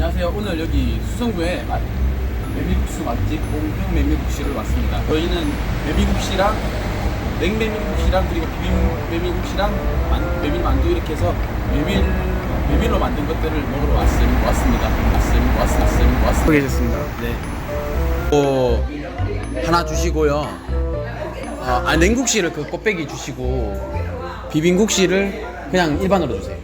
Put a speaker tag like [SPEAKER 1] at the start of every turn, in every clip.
[SPEAKER 1] 안녕하세요. 오늘 여기 수성구에 맛- 메밀국수 맛집 공평 메밀국시를 왔습니다. 저희는 메밀국시랑 냉메밀국시랑 그리고 비빔 메밀국시랑 만- 메밀만두 이렇게 해서 메밀 메밀로 만든 것들을 먹으러 왔음, 왔습니다. 왔음, 왔음.
[SPEAKER 2] 또 계셨습니다.
[SPEAKER 1] 네. 또 하나 주시고요. 아, 아, 냉국시를 그 꽃배기 주시고 비빔국시를 그냥 일반으로 주세요.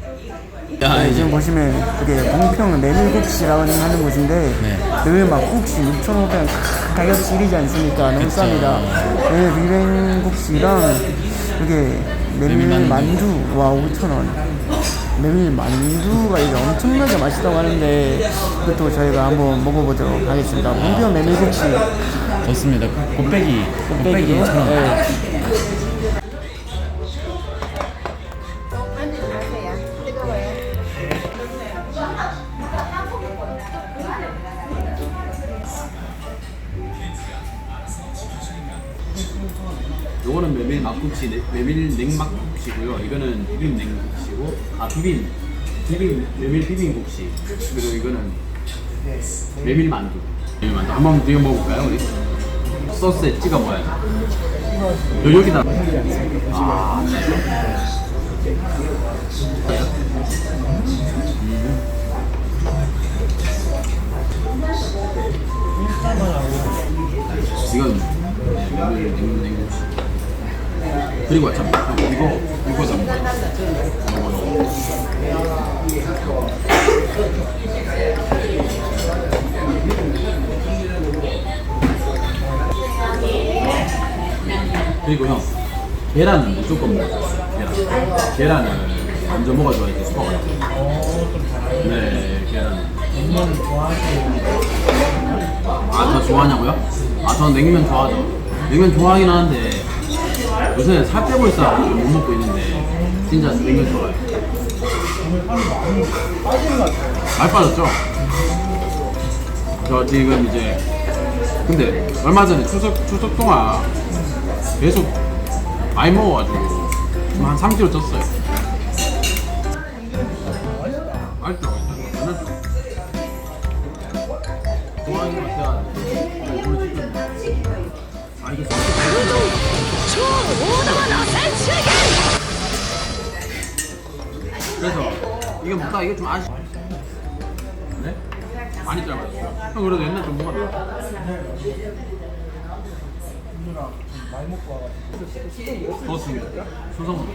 [SPEAKER 1] 야,
[SPEAKER 2] 네, 지금 보시면 이게 봉평 메밀국시라고 하는 곳인데
[SPEAKER 1] 네.
[SPEAKER 2] 메밀막국시 6,500원 가격 지리지 않습니까? 너무
[SPEAKER 1] 그쵸.
[SPEAKER 2] 쌉니다. 메밀 비빔국시랑 이게 메밀 만두 와 5,000원. 메밀 만두가 이게 엄청나게 맛있다고 하는데 그것도 저희가 한번 먹어보도록 하겠습니다. 봉평 메밀국시
[SPEAKER 1] 좋습니다. 꽃배기, 꽃배기
[SPEAKER 2] 네.
[SPEAKER 1] 천 원.
[SPEAKER 3] 안
[SPEAKER 1] 막국시, 네- 메밀 냉막국시고요. 이거는 비빔 냉국시고, 아 비빔, 비빔 메밀 비빔국시. 그리고 이거는 메밀 만두. 메밀 만두 한번 뒤에 먹어볼까요, 우리? 소스에 찍어 먹어야죠. 요 여기다. 아, 이건 메밀. 그리고 참 이거 이거 좀 그리고 형 계란은 무조건 먹어 계란. 계란을 먼저 먹어줘야지 수박 같아 네 계란. 아저 좋아하냐고요? 아 저는 냉면 좋아하죠. 냉면 좋아하긴 하는데 요새 살 빼고 있어 못 먹고 있는데 진짜 냉면 좋아해요 살 빠졌죠? 저 지금 이제 근데 얼마 전에 추석 추석 동안 계속 많이 먹어가지고 한 3kg 쪘어요. 먹다 이게 좀 아쉬. 네? 많이 짧았어요. 형 그래도 옛날 좀 먹었나? 좋습니다. 수성.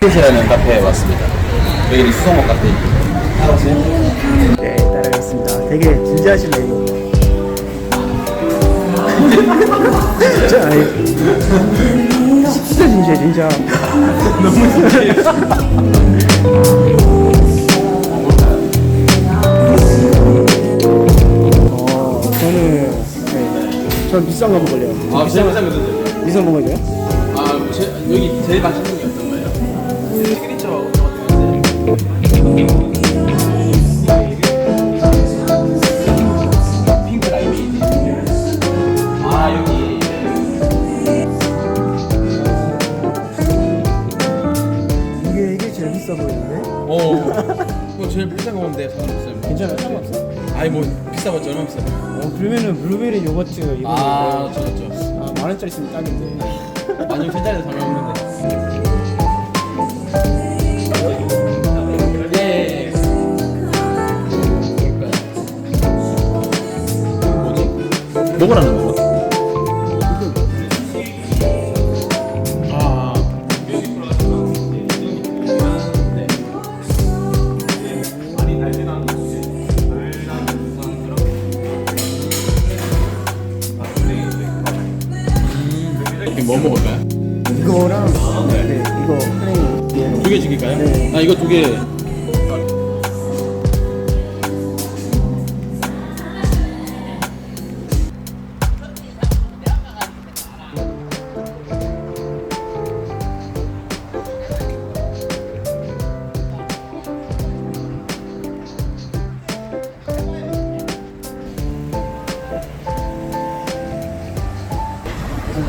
[SPEAKER 1] 카페라는 카페에 왔습니다. 여기는 수성목 카페입니다.
[SPEAKER 2] 네, 따라가겠습니다. 되게 진지하시네요. 진짜 아니 진짜 진지해 진짜. 어, 저는 네, 전 비싼 거 먹을래요.
[SPEAKER 1] 아, 비싼 비싼 거 드세요.
[SPEAKER 2] 비싼 거 먹을래요?
[SPEAKER 1] 아, 제, 여기 제일 맛있는 어
[SPEAKER 2] 그러면은 블루베리 요거트 이거
[SPEAKER 1] 아,
[SPEAKER 2] 먹어요.
[SPEAKER 1] 저, 저.
[SPEAKER 2] 아, 만 원짜리 있으면 딱인데.
[SPEAKER 1] 만 육천짜리 더 먹는데. 예. 뭐지? 먹으라는 건 시킬까요?
[SPEAKER 2] 네.
[SPEAKER 1] 아 이거 두 개.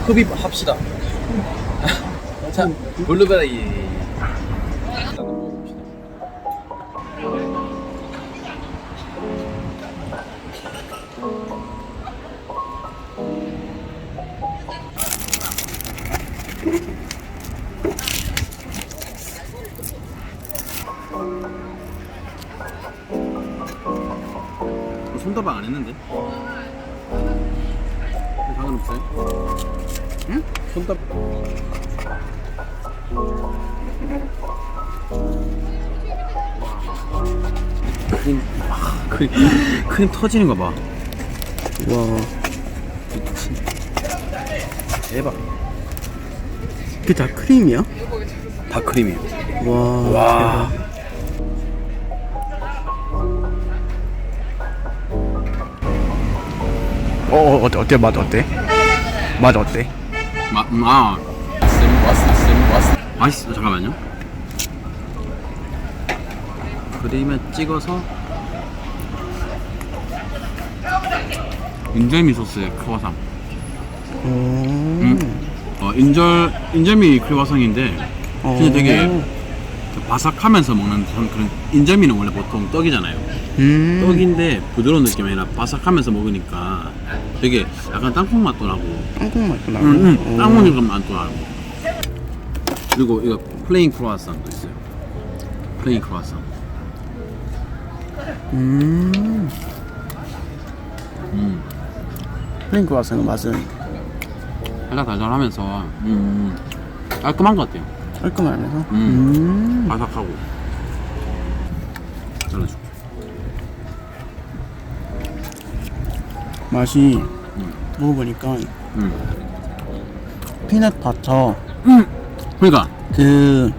[SPEAKER 1] 흡입합시다. 자, 블루베리. 손다방 안 했는데? 상관없어요? 응? 손답 크림 아, 크림 크림 터지는 거 봐.
[SPEAKER 2] 와
[SPEAKER 1] 대박.
[SPEAKER 2] 그게 다 크림이야?
[SPEAKER 1] 다 크림이에요.
[SPEAKER 2] 와,
[SPEAKER 1] 와.
[SPEAKER 2] 어, 어 어때 어때 맛 어때? 맛 어때?
[SPEAKER 1] 마, 음, 아. 쌤 왔어, 쌤 왔어. 맛있어. 잠깐만요. 크림에 찍어서 인절미 소스에 크와상.
[SPEAKER 2] 음.
[SPEAKER 1] 어, 인절 인절미 크와상인데 진짜 되게 바삭하면서 먹는 참 그런 인절미는 원래 보통 떡이잖아요.
[SPEAKER 2] 음.
[SPEAKER 1] 떡인데 부드러운 느낌이 아니라 바삭하면서 먹으니까 되게 약간 땅콩 맛도 나고
[SPEAKER 2] 땅콩 맛도 나고.
[SPEAKER 1] 응, 응.
[SPEAKER 2] 오.
[SPEAKER 1] 땅콩 좀 맛도 나고 그리고 이거 플레인 크로아상도 있어요 플레인 크로아상
[SPEAKER 2] 음.
[SPEAKER 1] 음.
[SPEAKER 2] 플랭크 와서는 맛은
[SPEAKER 1] 살짝 달달하면서 음, 깔끔한 것 같아요
[SPEAKER 2] 깔끔하면서.
[SPEAKER 1] 음.
[SPEAKER 2] 음.
[SPEAKER 1] 바삭하고 잘라줄게
[SPEAKER 2] 맛이 먹어보니까
[SPEAKER 1] 음.
[SPEAKER 2] 피넛 버터
[SPEAKER 1] 그러니까
[SPEAKER 2] 그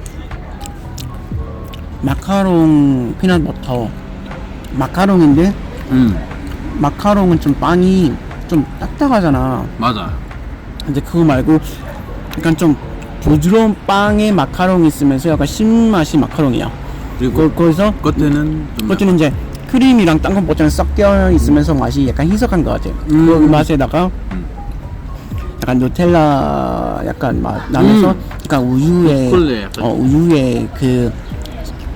[SPEAKER 2] 마카롱 피넛 버터 마카롱인데
[SPEAKER 1] 음,
[SPEAKER 2] 마카롱은 좀 빵이 좀 딱딱하잖아.
[SPEAKER 1] 맞아요
[SPEAKER 2] 이제 그거 말고 약간 좀 부드러운 빵에 마카롱이 있으면서 약간 신맛이 마카롱이야.
[SPEAKER 1] 그리고
[SPEAKER 2] 거, 거기서
[SPEAKER 1] 겉에는 좀
[SPEAKER 2] 겉에는 이제 크림이랑 땅콩 버터랑 섞여 있으면서 맛이 약간 희석한 것 같아.
[SPEAKER 1] 음.
[SPEAKER 2] 그 맛에다가
[SPEAKER 1] 음.
[SPEAKER 2] 약간 누텔라 약간 맛 나면서
[SPEAKER 1] 음.
[SPEAKER 2] 약간 우유에
[SPEAKER 1] 초콜릿 약간.
[SPEAKER 2] 어 우유에 그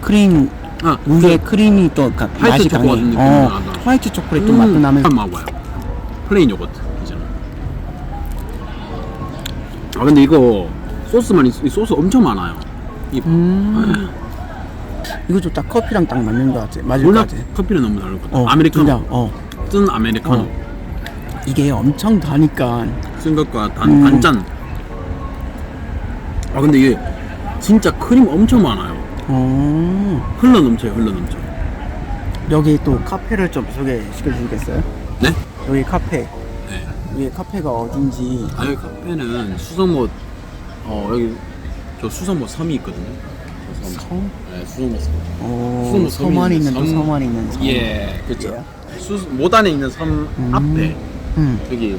[SPEAKER 2] 크림
[SPEAKER 1] 아,
[SPEAKER 2] 우유에 크림이 또 가,
[SPEAKER 1] 화이트
[SPEAKER 2] 맛이
[SPEAKER 1] 초코
[SPEAKER 2] 강해.
[SPEAKER 1] 같은 느낌이
[SPEAKER 2] 어. 화이트 초콜릿
[SPEAKER 1] 음,
[SPEAKER 2] 또 맛도 나면서
[SPEAKER 1] 한번 먹어봐요 플레인 요거트 있잖아 아 근데 이거 소스만 있, 이 소스 엄청 많아요 이
[SPEAKER 2] 음. 이것도 딱 커피랑 딱 맞는 것 같아. 맞을
[SPEAKER 1] 몰라
[SPEAKER 2] 것 같아.
[SPEAKER 1] 커피는 너무 다를 것 같아
[SPEAKER 2] 어,
[SPEAKER 1] 아메리카노
[SPEAKER 2] 진짜, 어.
[SPEAKER 1] 쓴 아메리카노
[SPEAKER 2] 어. 이게 엄청 다니까.
[SPEAKER 1] 쓴 것과 단,
[SPEAKER 2] 음.
[SPEAKER 1] 단짠 아 근데 이게 진짜 크림 엄청 많아요
[SPEAKER 2] 어.
[SPEAKER 1] 흘러 넘쳐요 흘러 넘쳐
[SPEAKER 2] 여기 또 카페를 좀 소개시켜 주시겠어요?
[SPEAKER 1] 네?
[SPEAKER 2] 여기 카페.
[SPEAKER 1] 네
[SPEAKER 2] 여기 카페가 어딘지.
[SPEAKER 1] 아 여기 카페는 수성못 어 여기 저 수성못 섬이 있거든요 저 섬.
[SPEAKER 2] 섬?
[SPEAKER 1] 네 수성못 섬
[SPEAKER 2] 어,
[SPEAKER 1] 수성못
[SPEAKER 2] 섬
[SPEAKER 1] 섬이
[SPEAKER 2] 안에 있는
[SPEAKER 1] 섬.
[SPEAKER 2] 섬 안에 있는 섬.
[SPEAKER 1] 예
[SPEAKER 2] 예.
[SPEAKER 1] 수, 모단에 있는 섬
[SPEAKER 2] 음.
[SPEAKER 1] 앞에
[SPEAKER 2] 음.
[SPEAKER 1] 여기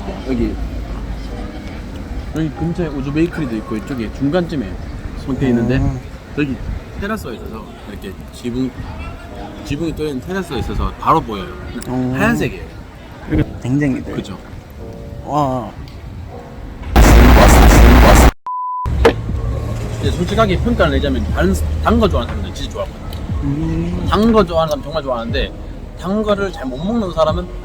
[SPEAKER 1] 어, 여기 여기 근처에 우주 베이커리도 있고 이쪽에 중간쯤에 손태 있는데
[SPEAKER 2] 어.
[SPEAKER 1] 여기 테라스가 있어서 이렇게 지붕 지붕이 뚫린 테라스가 있어서 바로 보여요
[SPEAKER 2] 어.
[SPEAKER 1] 하얀색이에요
[SPEAKER 2] 그리고 댕댕이들.
[SPEAKER 1] 그죠
[SPEAKER 2] 와.
[SPEAKER 1] 근데 솔직하게 평가를 내자면 단 거 좋아하는 사람들 진짜 좋아하거든요
[SPEAKER 2] 음.
[SPEAKER 1] 단거 좋아하는 사람 정말 좋아하는데 단 거를 잘 못 먹는 사람은 좀